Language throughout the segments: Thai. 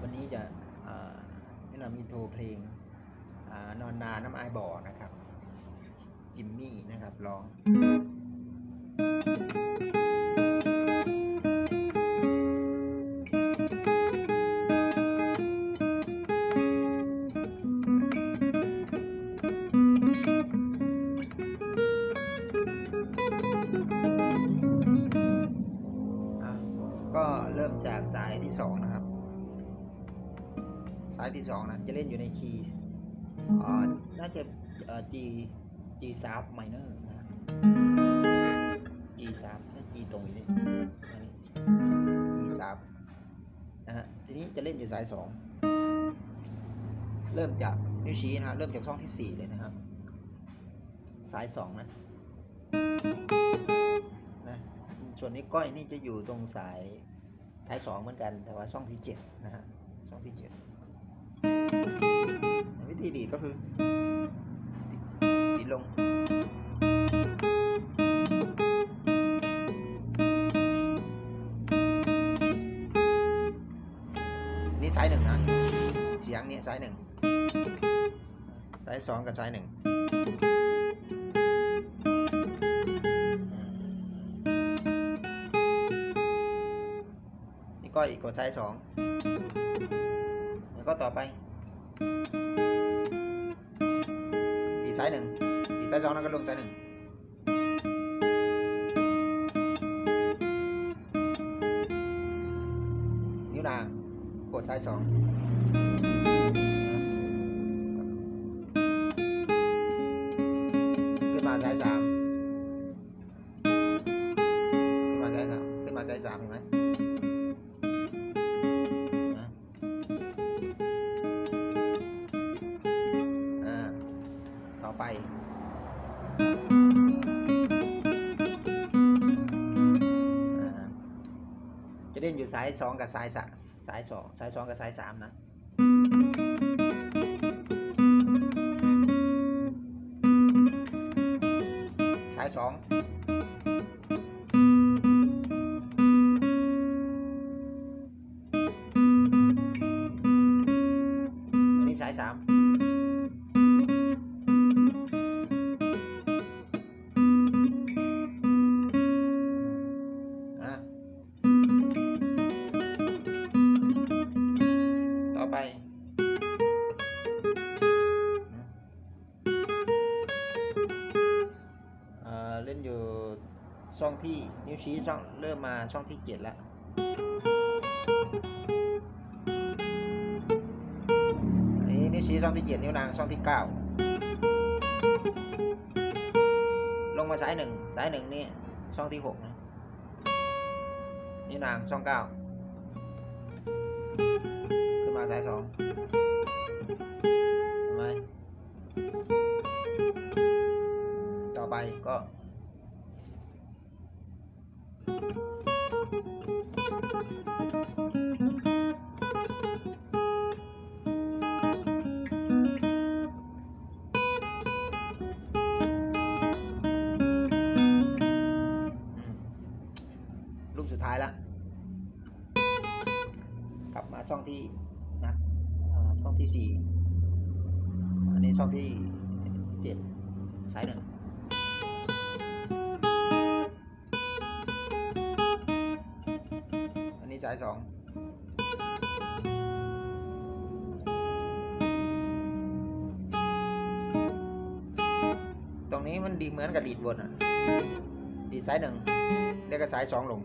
วันนี้จะแนะนำอินโทรเพลงนอนนาน้ำอายบ่อนะครับ จิมมี่นะครับร้องายที่สองนะจะเล่นอยู่ในคีย์น่าจะ G G sharp minor นะ G sharp ถ้า G ตรงนี้ G s a r p นะฮะทีนี้จะเล่นอยู่สายสองเริ่มจากนิ้วชี้นะเริ่มจากช่องที่สี่เลยนะครับ สายสองนะนะส่วนนี้ก้อยนี่จะอยู่ตรงสายสายสองเหมือนกันแต่ว่าช่องที่เจ็ดนะฮะช่องที่เจ็ด วิธีดีดก็คือดีดลง นี่สายหนึ่งนะ เสียงเนี่ยสายหนึ่งสายสองกับสายหนึ่งนี่ก็อีกกดซ้ายสองแล้วก็ต่อไป อีกซ้ายหนึ่งอีกซ้ จะเล่นอยู่สาย 2 กับสายสะสาย2สาย 2 กับสาย 3 นะ ช่องที่นิ้วชี้ช่องเริ่มมาช่องที่เจ็ดแล้ว อันนี้นิ้วชี้ช่องที่เจ็ดนิ้วนางช่องที่เก้าลงมาสายหนึ่งสายหนึ่งนี่ช่องที่หกนะ นิ้วนางช่องเก้าขึ้นมาสายสองเห็นไหมต่อไปก็ ช่องที่นะอ่าช่องที่สี่อันนี้ช่องที่เจ็ดสายหนึ่งอันนี้สายสองตรงนี้มันดีเหมือนกับดีดบนอะดีดสายหนึ่งแล้วก็สายสองลง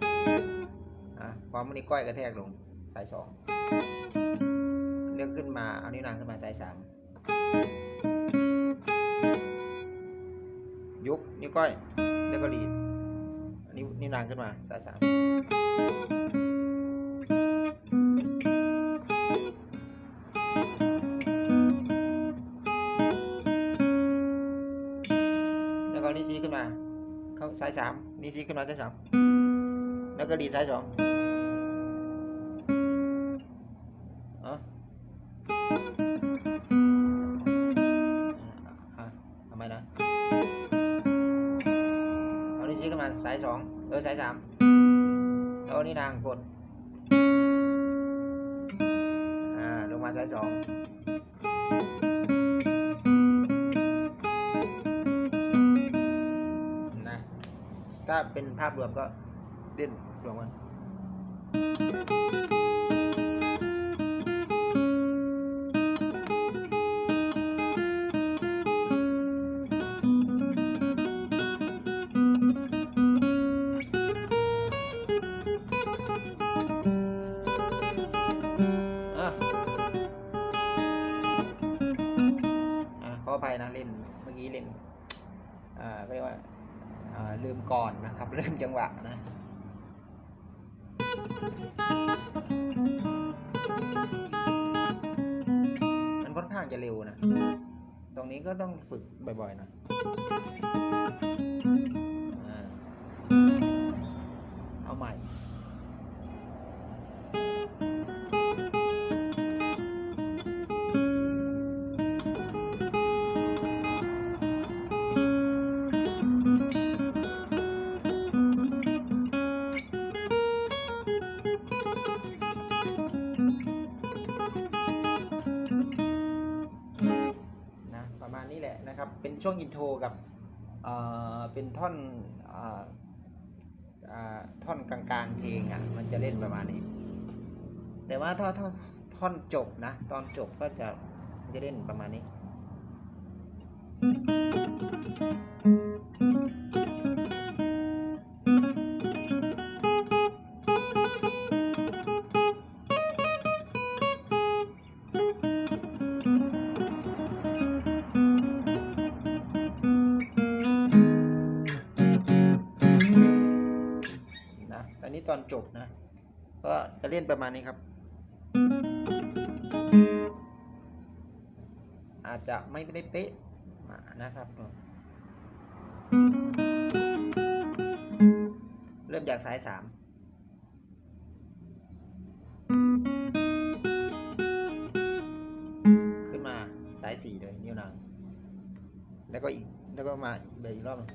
อะพอมันนี้ก้อยกระแทกลง สายสองเลือกขึ้นมาเอานิ้วนางขึ้นมาสายสามยุกนิ้วก้อยแล้วก็ดีดอันนี้นิ้วนางขึ้นมาสายสามแล้วก็นิ้วชี้ขึ้นมาเข้าสายสามนิ้วชี้ขึ้นมาสายสามแล้วก็ดีดสายสอง สองเออสายสามแล้วนี่นางกดอ่าลงมาสายสองนะถ้าเป็นภาพรวมก็เด่นรวมกัน เมื่อกี้เล่นอ่าก็เรียกว่าอ่าลืมก่อนนะครับเริ่มจังหวะนะมันค่อนข้างจะเร็วนะ ตรงนี้ก็ต้องฝึกบ่อยๆนะ นะครับ เป็นช่วงอินโทรกับเป็นท่อนอ่ออ่าท่อนกลางๆเพลงอะ มันจะเล่นประมาณนี้ แต่ว่าถ้าท่อนท่อนจบนะ ตอนจบก็จะจะเล่นประมาณนี้ จะเล่นประมาณนี้ครับ อาจจะไม่ได้เป๊ะมานะครับ เริ่มจากสายสามขึ้นมาสายสี่เลยนิ้วนาง แล้วก็อีก แล้วก็มาเบรอีกรอบนึง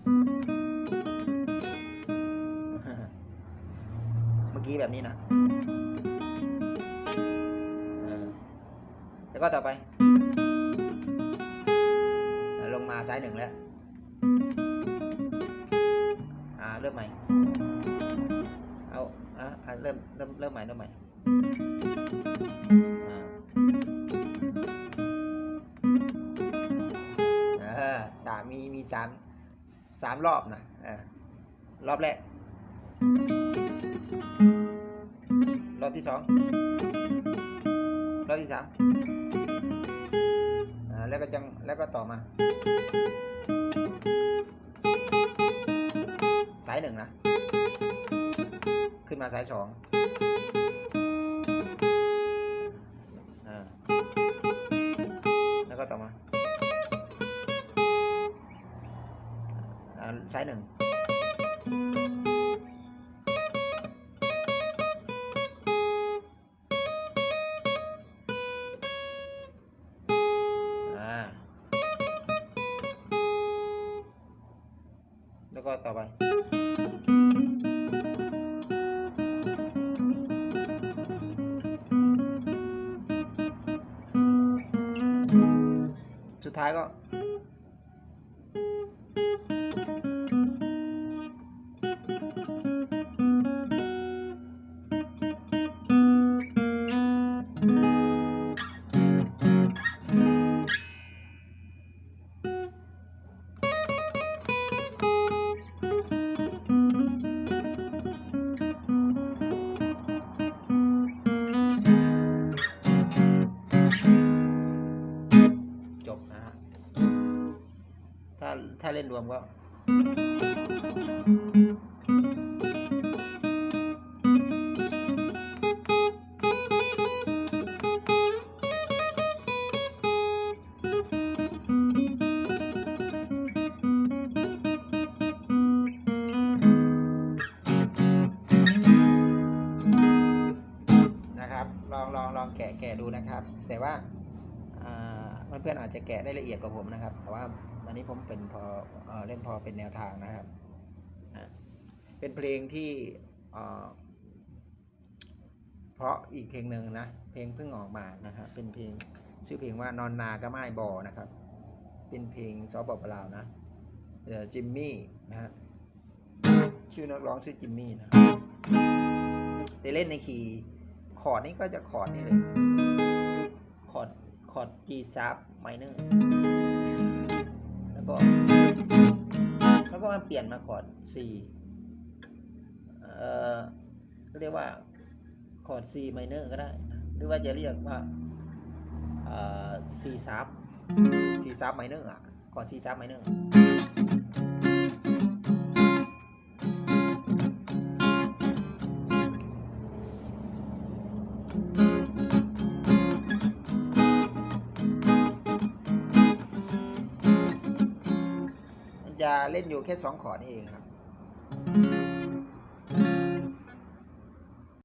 เมื่อกี้แบบนี้นะ แล้วก็ต่อไป ลงมาซ้ายหนึ่งแล้วอ่าเริ่มใหม่ เอาอะเริ่มเริ่มเริ่มใหม่เริ่มใหม่สามมีมีสามสามรอบนะเออรอบแรก รอบที่สอง รอบที่สามแล้วก็จังแล้วก็ต่อมา สายหนึ่งนะ ขึ้นมาสายสอง แล้วก็ต่ รวมก็นะครับลองลองลองแกะแกะดูนะครับ แต่ว่าอ่าเพื่อนๆอาจจะแกะได้ละเอียดกว่าผมนะครับ แต่ว่า วันนี้ผมเป็นพอเอ่อเล่นพอเป็นแนวทางนะครับ เป็นเพลงที่เพราะอีกเพลงหนึ่งนะ เพลงเพิ่งออกมานะครับเป็นเพลงชื่อเพลงว่านอนนาก็ไม่บอนะครับ เป็นเพลงซอฟต์บอลาวนะเอ่อจิมมี่นะฮะชื่อนักร้องชื่อจิมมี่นะแต่เล่นในคีย์คอร์ดนี่ก็จะคอร์ดนี่เลยคอร์ดคอร์ด G sharp minor ก็ แล้วก็มาเปลี่ยนมาคอร์ด C เอ่อเรียกว่าคอร์ด C minor ก็ได้นะหรือว่าจะเรียกว่าเอ่อ C sharp C sharp minor อะคอร์ด C sharp minor เล่นอยู่แค่สองขอนี่เองครับ